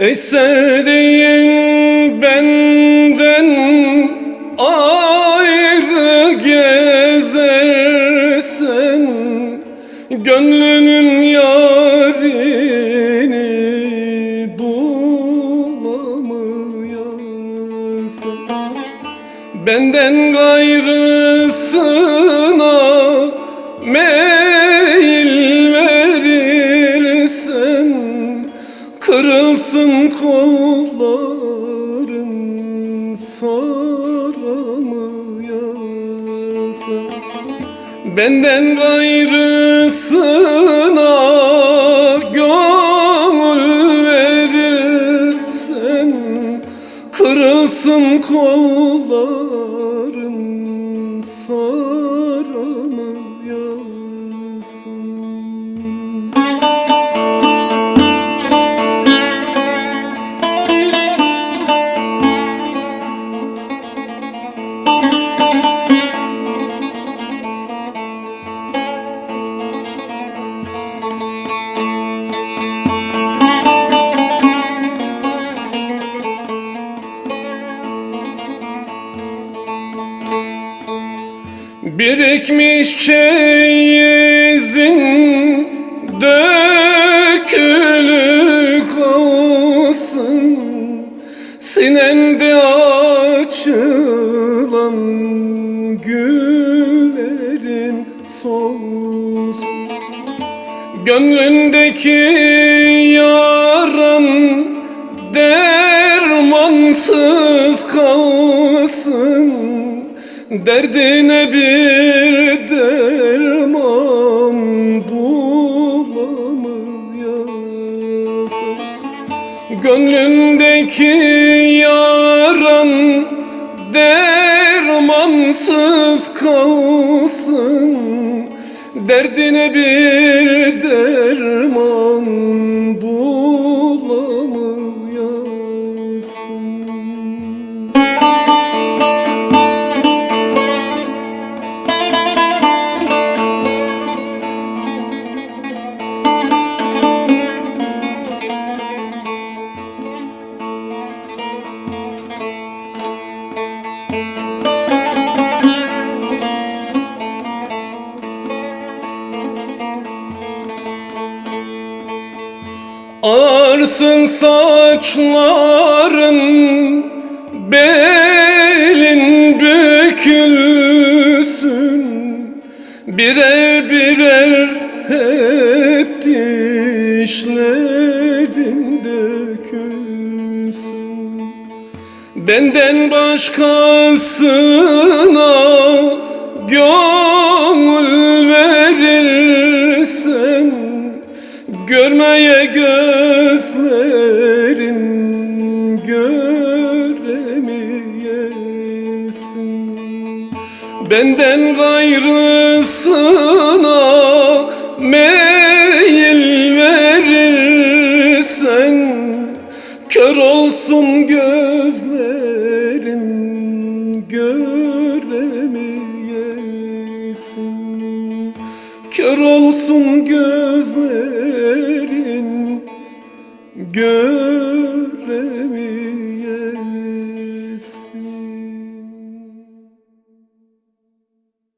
Eseriyim benden ayrı gezersen Gönlünün kolların saramıyorsun Benden gayrısına gönül verirsen Kırılsın kolların saramıyorsun Birikmiş çeyizin dökülük olsun. Sinende açılan güllerin solsun Gönlündeki yaran dermansız kalsın Derdine bir derman bulamıyorsun Gönlündeki yaran dermansız kalsın. Derdine bir derman Arsın saçların belin bükülsün. Birer birer hep dişlerin dökülsün. Benden başkasına gönül Nice gözlerin göremeyesin. Benden gayrısına meyil verirsen Kör olsun gözlerin göremeyesin. Kör olsun gözlerin Gönlüm